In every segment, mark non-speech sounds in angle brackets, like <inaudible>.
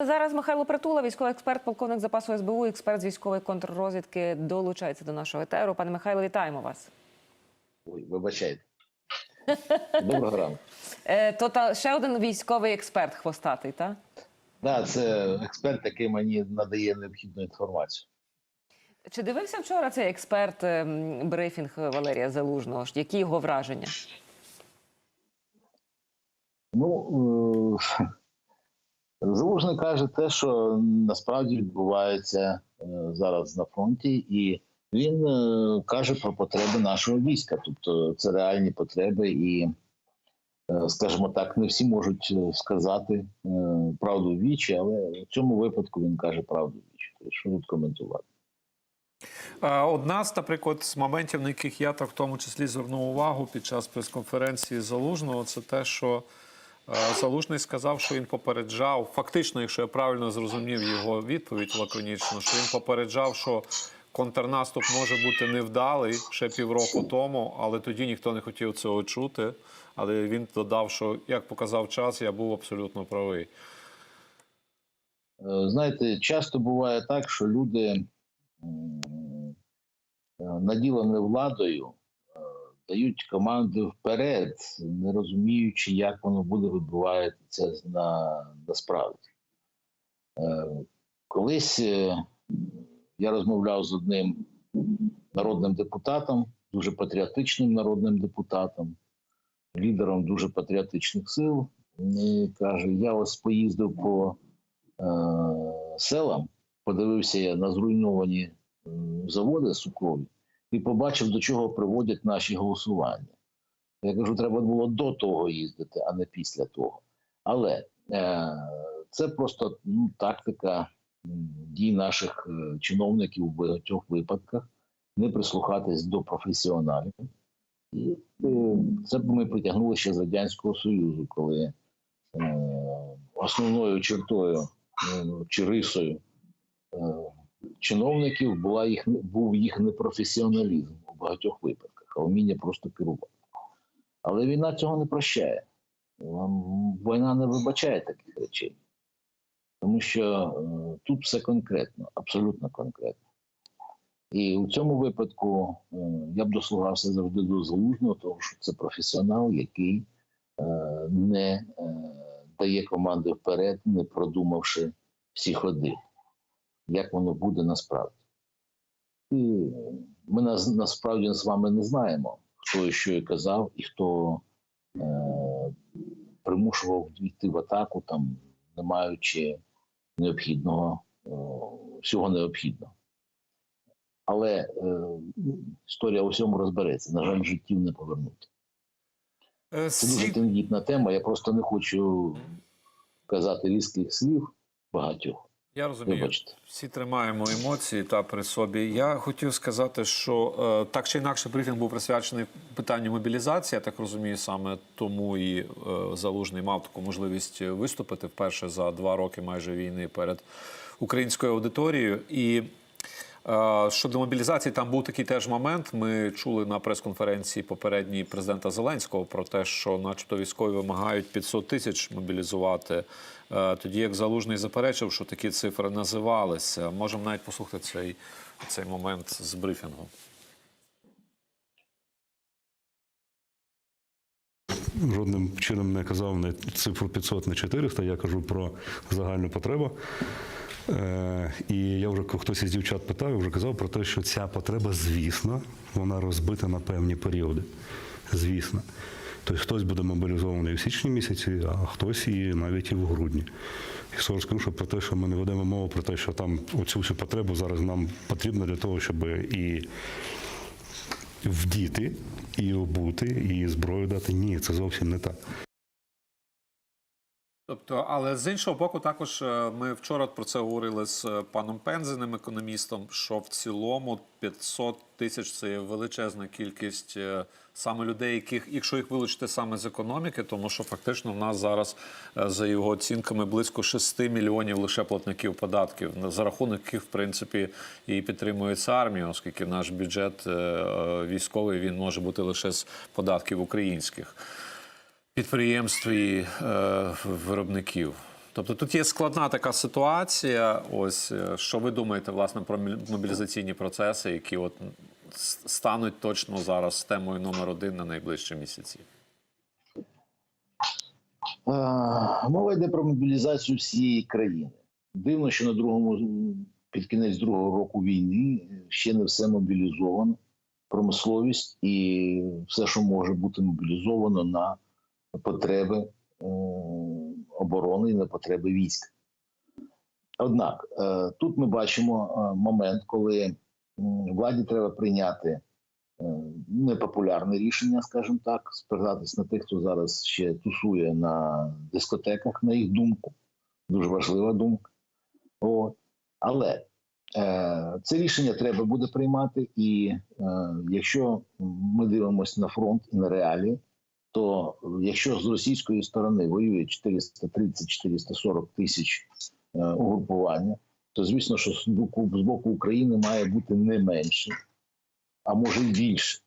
Зараз Михайло Притула, військовий експерт, полковник запасу СБУ, експерт з військової контррозвідки, долучається до нашого етеру. Пане Михайло, вітаємо вас. Ой, вибачайте. Доброго ранку. <laughs> Е, то та ще один військовий експерт хвостатий, так? Да, це експерт, який мені надає необхідну інформацію. Чи дивився вчора цей експерт ем, брифінг Валерія Залужного? Які його враження? Ну е, Залужний каже те, що насправді відбувається е, зараз на фронті, і він е, каже про потреби нашого війська. Тобто це реальні потреби, і, е, скажімо так, не всі можуть сказати правду в вічі, але в цьому випадку він каже правду в вічі. Тобто, що тут коментувати? Одна з, наприклад, з моментів, на яких я так в тому числі звернув увагу під час прес-конференції Залужного, це те, що Залужний сказав, що він попереджав, фактично, якщо я правильно зрозумів його відповідь лаконічно, що він попереджав, що контрнаступ може бути невдалий ще півроку тому, але тоді ніхто не хотів цього чути. Але він додав, що як показав час, я був абсолютно правий. Е, Знаєте, часто буває так, що люди е, наділені владою е, дають команди вперед, не розуміючи, як воно буде відбуватися на, насправді. Е, Колись е, я розмовляв з одним народним депутатом, дуже патріотичним народним депутатом, лідером дуже патріотичних сил. І каже: я ось поїздив по е, селам, подивився я на зруйновані заводи цукрові і побачив, до чого приводять наші голосування. Я кажу, треба було до того їздити, а не після того. Але е, це просто ну, тактика дій наших е, чиновників у багатьох випадках не прислухатись до професіоналів. І е, це б ми притягнули ще з Радянського Союзу, коли е, основною чертою е, чи рисою е, чиновників була їх був їх непрофесіоналізм у багатьох випадках, а вміння просто керувати. Але війна цього не прощає. Війна не вибачає таких речей. Тому що е, тут все конкретно, абсолютно конкретно. І у цьому випадку е, я б дослугався завжди до залужного, тому що це професіонал, який е, не дає команди вперед, не продумавши всі ходи, як воно буде насправді. І ми нас, насправді з вами не знаємо, хто і що і казав, і хто е, примушував йти в атаку, там, не маючи необхідного, е, всього необхідного. Але е, історія у всьому розбереться. На жаль, життів не повернути. Е, Це дуже тендітна тема. Я просто не хочу казати різких слів багатьох. Я розумію. Вибачте. Всі тримаємо емоції та при собі. Я хотів сказати, що е, так чи інакше брифінг був присвячений питанню мобілізації. Я так розумію, саме тому і е, залужний мав таку можливість виступити вперше за два роки майже війни перед українською аудиторією. І щодо мобілізації, там був такий теж момент. Ми чули на прес-конференції попередній президента Зеленського про те, що, начебто, військові вимагають 500 тисяч мобілізувати. Е, Тоді як залужний заперечив, що такі цифри називалися. Можемо навіть послухати цей, цей момент з брифінгу. жодним чином не казав не цифру 500, не 400, я кажу про загальну потребу. Е, і я вже хтось із дівчат питав, я вже казав про те, що ця потреба, звісно, вона розбита на певні періоди. Звісно. Тобто хтось буде мобілізований в січні місяці, а хтось і навіть і в грудні. І скажу, що про те, що ми не ведемо мову про те, що там оцю всю потребу зараз нам потрібно для того, щоб і вдіти, і обути, і зброю дати. Ні, це зовсім не так. Тобто, але з іншого боку, також е, ми вчора про це говорили з е, паном Пензеним, економістом, що в цілому 500 тисяч це є величезна кількість е, саме людей, яких, якщо їх вилучити саме з економіки, тому що фактично в нас зараз за його оцінками близько 6 мільйонів лише платників податків, за рахунок яких в принципі і підтримується армія, оскільки наш бюджет військовий він може бути лише з податків українських підприємств і е, виробників. Тобто тут є складна така ситуація. Ось е, що ви думаєте власне про мобілізаційні процеси, які от стануть точно зараз темою номер один на найближчі місяці? Е, Мова йде про мобілізацію всієї країни. Дивно, що на другому під кінець другого року війни ще не все мобілізовано. Промисловість і все, що може бути мобілізовано на потреби е, оборони і на потреби військ. Однак е, тут ми бачимо е, момент, коли владі треба прийняти непопулярне рішення, скажімо так, спиратись на тих, хто зараз ще тусує на дискотеках, на їх думку. Дуже важлива думка. От. Але е, це рішення треба буде приймати, і е, якщо ми дивимося на фронт і на реалії, то якщо з російської сторони воює 430-440 тисяч е, угрупування, то звісно, що з боку, з боку України має бути не менше, а може й більше.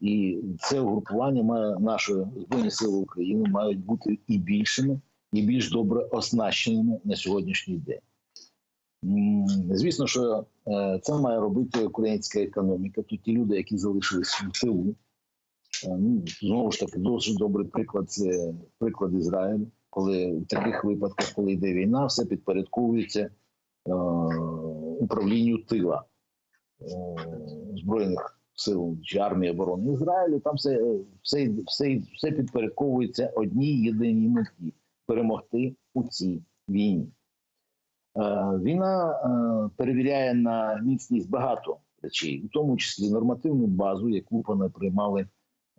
І це угрупування має наші збройні сили України мають бути і більшими, і більш добре оснащеними на сьогоднішній день. Звісно, що е, це має робити українська економіка. Тут ті люди, які залишились в тилу. Е, Ну, знову ж таки, дуже добрий приклад це приклад Ізраїлю, коли в таких випадках, коли йде війна, все підпорядковується е, управлінню тила е, збройних сил чи армії оборони Ізраїлю. Там все, все, все, все підпорядковується одній єдиній меті перемогти у цій війні. Е, Війна е, перевіряє на міцність багато речей, у тому числі нормативну базу, яку вони приймали е,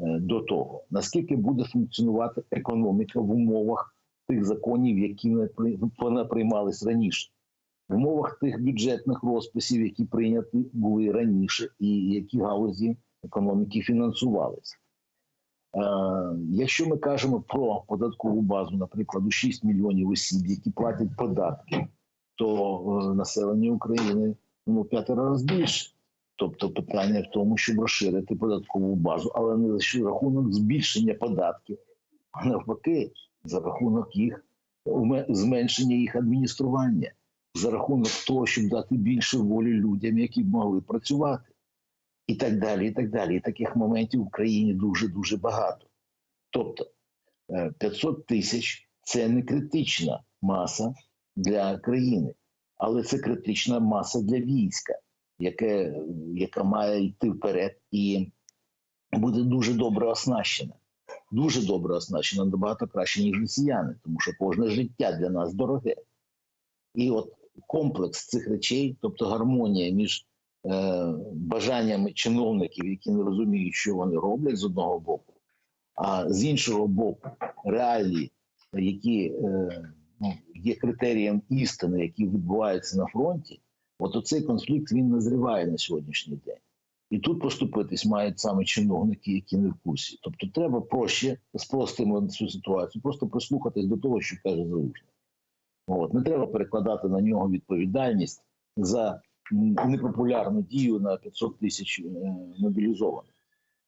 до того. Наскільки буде функціонувати економіка в умовах тих законів, які вона приймались раніше, в умовах тих бюджетних розписів, які прийняті були раніше, і які галузі економіки фінансувалися. Е, Якщо ми кажемо про податкову базу, наприклад, у 6 мільйонів осіб, які платять податки, то е, населення України ну, п'ятеро разів більше. Тобто питання в тому, щоб розширити податкову базу, але не за рахунок збільшення податків, а навпаки, за рахунок їх зменшення їх адміністрування, за рахунок того, щоб дати більше волі людям, які б могли працювати, і так далі. І так далі. І таких моментів в Україні дуже дуже багато. Тобто е, 500 тисяч це не критична маса для країни, але це критична маса для війська, яке, яка має йти вперед і буде дуже добре оснащена. Дуже добре оснащена, набагато краще, ніж росіяни, тому що кожне життя для нас дороге. І от комплекс цих речей, тобто гармонія між е, бажаннями чиновників, які не розуміють, що вони роблять з одного боку, а з іншого боку, реалії, які е, ну, є критерієм істини, які відбуваються на фронті, от оцей конфлікт він назріває на сьогоднішній день. І тут поступитись мають саме чиновники, які не в курсі. Тобто треба проще спростимо цю ситуацію, просто прислухатись до того, що каже залужний. От не треба перекладати на нього відповідальність за непопулярну дію на 500 тисяч е, мобілізованих.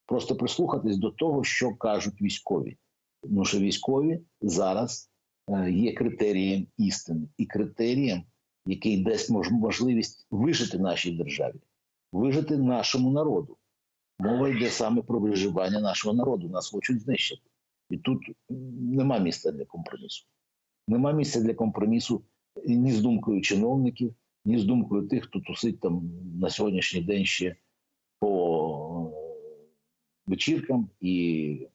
Просто прислухатись до того, що кажуть військові. Тому що військові зараз е, є критерієм істини і критерієм, який дасть можливість вижити нашій державі, вижити нашому народу. Мова йде саме про виживання нашого народу. Нас хочуть знищити. І тут нема місця для компромісу. Нема місця для компромісу ні з думкою чиновників, ні з думкою тих, хто тусить там на сьогоднішній день ще по е, вечіркам і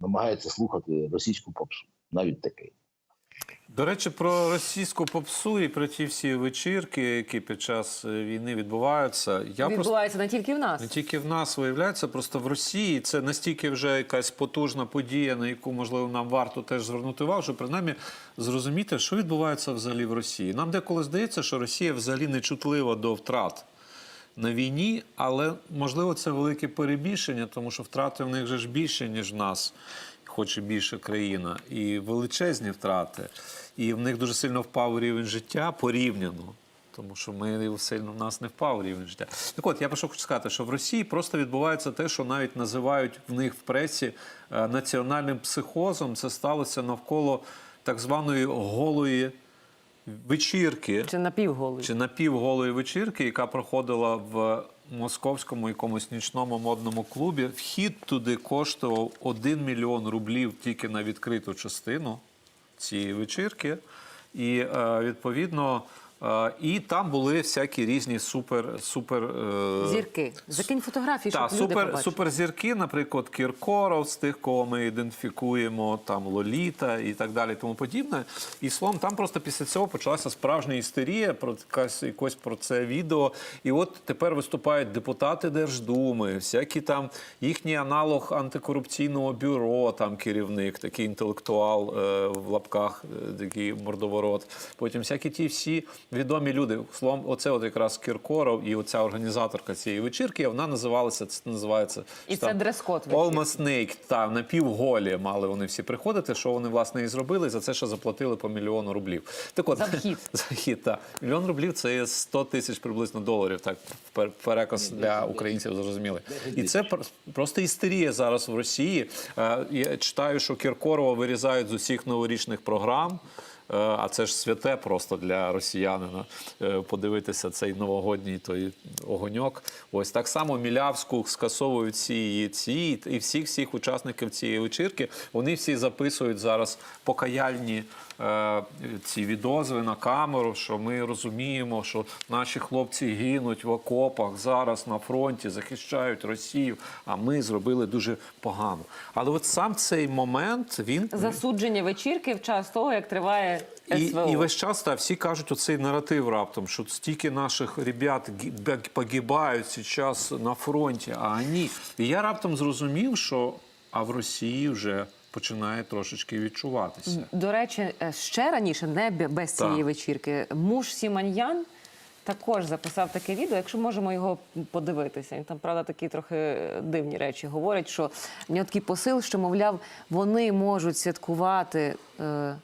намагається слухати російську попсу, навіть таке. До речі, про російську попсу і про ті всі вечірки, які під час е, війни відбуваються. Я просто Відбувається не тільки в нас. не тільки в нас виявляється, просто в Росії це настільки вже якась потужна подія, на яку можливо нам варто теж звернути увагу, щоб принаймні зрозуміти, що відбувається взагалі в Росії. Нам деколи здається, що Росія взагалі не чутлива до втрат. На війні, але можливо це велике перебільшення, тому що втрати в них же ж більше, ніж в нас, хоч і більша країна, і величезні втрати. І в них дуже сильно впав рівень життя порівняно. Тому що ми сильно в нас не впав рівень життя. Так от я що хочу сказати, що в Росії просто відбувається те, що навіть називають в них в пресі е, національним психозом. Це сталося навколо так званої голої вечірки Чи напівголий? чи напівголої вечірки, яка проходила в московському якомусь нічному модному клубі. Вхід туди коштував 1 мільйон рублів тільки на відкриту частину цієї вечірки. І е, відповідно. Е, І там були всякі різні супер супер е, Зірки. Закинь фотографії, щоб так, люди супер, побачили. суперзірки, наприклад, Кіркоров, з тих, кого ми ідентифікуємо, там Лоліта і так далі, тому подібне. І словом, там просто після цього почалася справжня істерія про якась якось про це відео. І от тепер виступають депутати Держдуми, всякі там їхній аналог антикорупційного бюро, там керівник, такий інтелектуал е, в лапках, такий мордоворот. Потім всякі ті всі відомі люди. Словом, оце от якраз Кіркоров і оця організаторка цієї вечірки, вона називалася це називається І що це дрес-код. Almost Naked, та напівголі мали вони всі приходити. Що вони власне і зробили? За це ще заплатили по мільйону рублів. Так от За вхід. <laughs> за вхід, так. Мільйон рублів це є 100 тисяч приблизно доларів. Так пер- переказ для українців зрозуміли. І це пр- просто істерія зараз в Росії. Е, Я читаю, що Кіркорова вирізають з усіх новорічних програм. Е, А це ж святе просто для росіянина е, подивитися цей новогодній той огоньок. Ось так само Мілявську скасовують ці ці і всіх всіх учасників цієї вечірки. Вони всі записують зараз покаяльні ці відозви на камеру, що ми розуміємо, що наші хлопці гинуть в окопах зараз на фронті, захищають Росію. А ми зробили дуже погано. Але от сам цей момент він Засудження вечірки в час того, як триває і, СВО. і весь час та, всі кажуть оцей наратив раптом, що стільки наших ребят погибають зараз на фронті, а вони. І я раптом зрозумів, що а в Росії вже починає трошечки відчуватися. До речі, е, ще раніше, не бе- без цієї Так. вечірки, муж Сіманьян також записав таке відео, якщо можемо його подивитися. Він там, правда, такі трохи е, дивні речі говорять, що в нього такий посил, що, мовляв, вони можуть святкувати. е,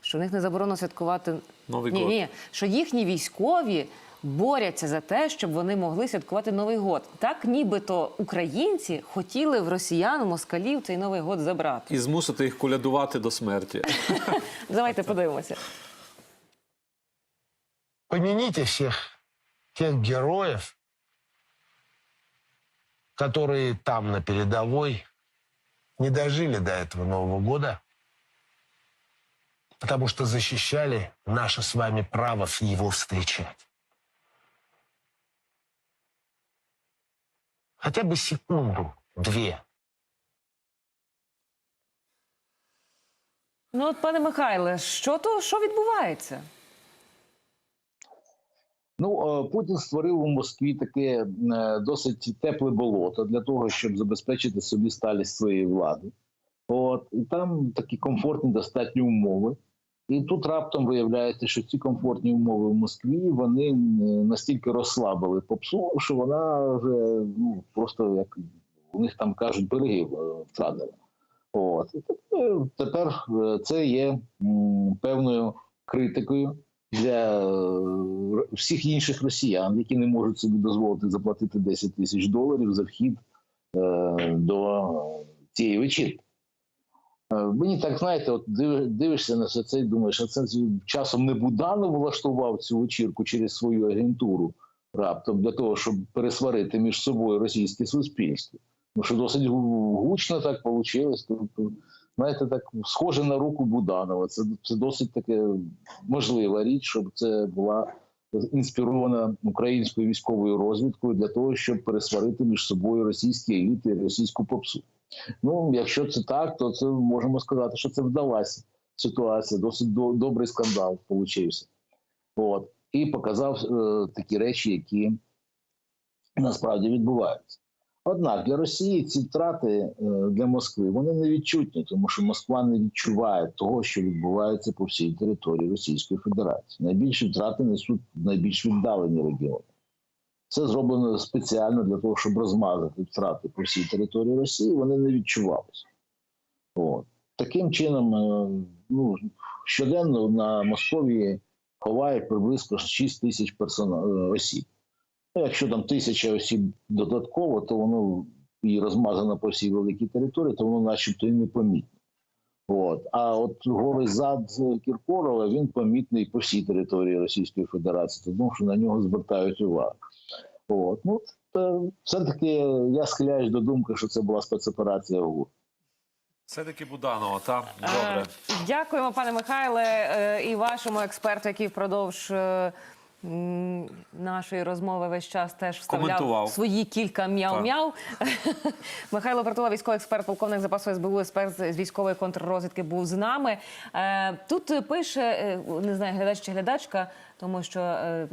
Що в них не заборонено святкувати Новий ні, год. ні, що їхні військові борються за те, щоб вони могли святкувати Новий год. Так, нібито українці хотіли в росіян, москалів цей Новий год забрати. І змусити їх колядувати до смерті. <laughs> Давайте подивимося. помяните всех тех героев, которые там на передовой не дожили до этого Нового года, потому что защищали наше с вами право его встречать. Хотя бы секунду, две. Ну, от, пане Михайле, що то що відбувається? Ну, е, Путін створив у Москві таке е, досить тепле болото для того, щоб забезпечити собі сталість своєї влади. От і там такі комфортні достатні умови. І тут раптом виявляється, що ці комфортні умови в Москві вони е, настільки розслабили попсу, що вона вже ну просто як у них там кажуть берегів е, втратила. От тепер, тепер е, це є певною критикою для е, всіх інших росіян, які не можуть собі дозволити заплатити 10 тисяч доларів за вхід е, до цієї вечірки. Е, Мені так знаєте, от див- дивишся на все це і думаєш, а це часом не Буданов влаштував цю вечірку через свою агентуру раптом для того, щоб пересварити між собою російське суспільство. Ну що досить гучно так вийшло. Тобто, знаєте, так схоже на руку Буданова. Це, це досить таке можлива річ, щоб це була інспірована українською військовою розвідкою для того, щоб пересварити між собою російські еліти і російську попсу. Ну, якщо це так, то це можемо сказати, що це вдалася ситуація. Досить до, добрий скандал получився. От. І показав е, такі речі, які насправді відбуваються. Однак для Росії ці втрати е, для Москви вони не відчутні, тому що Москва не відчуває того, що відбувається по всій території Російської Федерації. Найбільші втрати несуть найбільш віддалені регіони. Це зроблено спеціально для того, щоб розмазати втрати по всій території Росії. Вони не відчувалися. От. Таким чином, е, ну, щоденно на Московії ховають приблизно 6 тисяч е, осіб. Ну, якщо там тисяча осіб додатково, то воно і розмазано по всій великій території, то воно начебто і непомітно. От. А от голий зад Кіркорова він помітний по всій території Російської Федерації, тому що на нього звертають увагу. От. Ну, все-таки я схиляюсь до думки, що це була спецоперація ОГУ. Все-таки Буданова, так? Е, Добре. Дякуємо, пане Михайле, е, і вашому експерту, який впродовж е, нашої розмови весь час теж вставляв свої кілька м'яу-м'яу. <laughs> Михайло Притула, військовий експерт, полковник запасу СБУ, експерт з військової контррозвідки, був з нами. Е, Тут пише, е, не знаю, глядач чи глядачка, тому що е,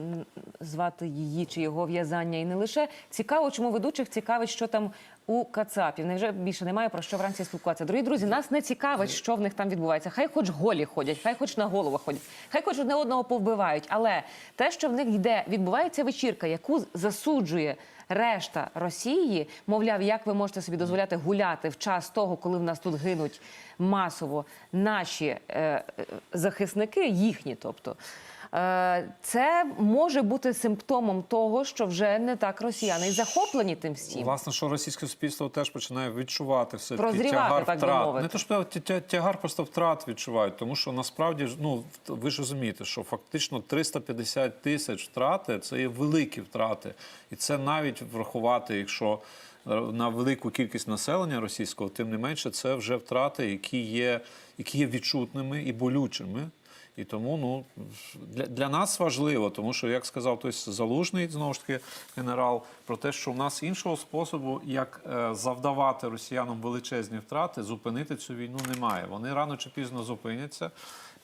звати її чи його в'язання і не лише. Цікаво, чому ведучих цікавить, що там у Кацапів. Невже більше немає про що вранці спілкуватися? Дорогі друзі, нас не цікавить, що в них там відбувається. Хай хоч голі ходять, хай хоч на голову ходять, хай хоч одне одного повбивають. Але те, що в них йде, відбувається вечірка, яку засуджує. Решта Росії, мовляв, як ви можете собі дозволяти гуляти в час того, коли в нас тут гинуть масово наші е, е, захисники, їхні, тобто. Е, Це може бути симптомом того, що вже не так росіяни і захоплені тим всім. Власне, що російське суспільство теж починає відчувати все таки тягар так втрат. мовити. Не то що тя- тя- тягар просто втрат відчувають, тому що насправді ну ви ж розумієте, що фактично 350 тисяч втрати це є великі втрати, і це навіть врахувати, якщо на велику кількість населення російського, тим не менше, це вже втрати, які є, які є відчутними і болючими. І тому ну для, для нас важливо, тому що як сказав той залужний знову ж таки генерал, про те, що в нас іншого способу, як е, завдавати росіянам величезні втрати, зупинити цю війну немає. Вони рано чи пізно зупиняться.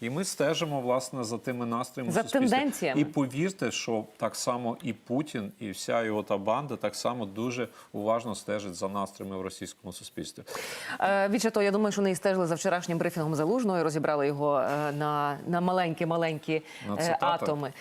І ми стежимо власне за тими настроями За тенденціями. І повірте, що так само і Путін, і вся його та банда так само дуже уважно стежить за настроями в російському суспільстві. Е, Більше того, я думаю, що вони і стежили за вчорашнім брифінгом залужного і розібрали його е, на, на маленькі-маленькі На е, атоми.